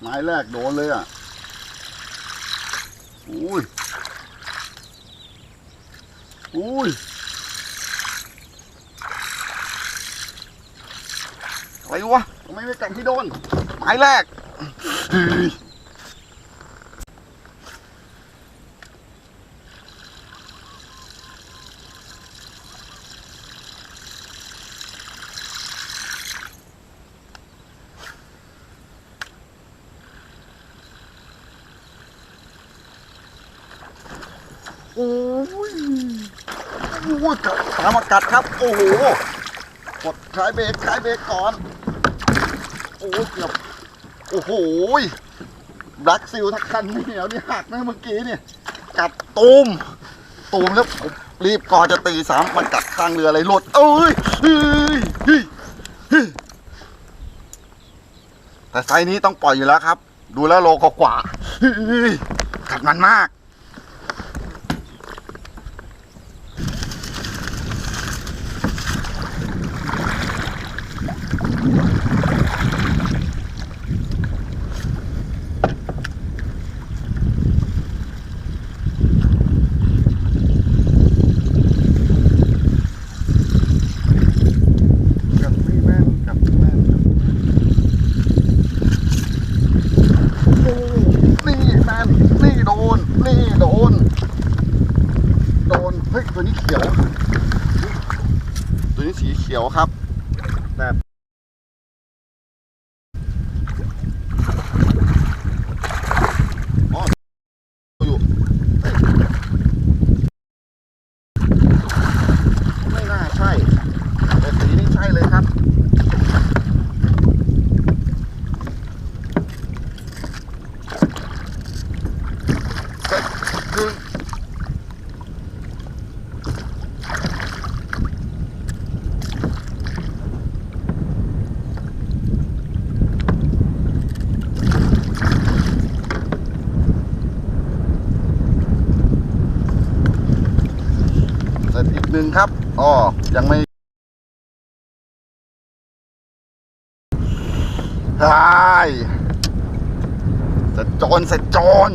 ไม้แรกโดนเลยอะอุ้ยอุ้ยอะไรวะทำไมไม่กัดที่โดนไม้แรก โอ้ยโอ้ยกัดตามากัดครับ โอ้โหกดคลายเบรกคลายเบรกก่อน โอ้เกือบโอ้โหแบล็กซิลทักคันไม่เหนียวนี่หักนะเมื่อกี้เนี่ย กัดตูมตูมแล้วผมรีบก่อนจะตีสามมันกัดข้างเรืออะไรหลุดเอ้ยแต่ไซนี้ต้องปล่อยอยู่แล้วครับ ดูแล้วโลกว่ากัดมันมาก กับไม่แม่นกับไม่แม่นโอ้นี่แม่นนี่โดน นี่โดน โดน เฮ้ย ตัวนี้เขียว ตัวนี้สีเขียวครับแบบอ๋ออยู่เฮ้ยไม่น่าใช่ แต่สีนี้ใช่เลยครับ แต่คือเสร็จอีก หนึ่งครับอ๋อยังไม่ได้เสร็จโจรเสร็จโจร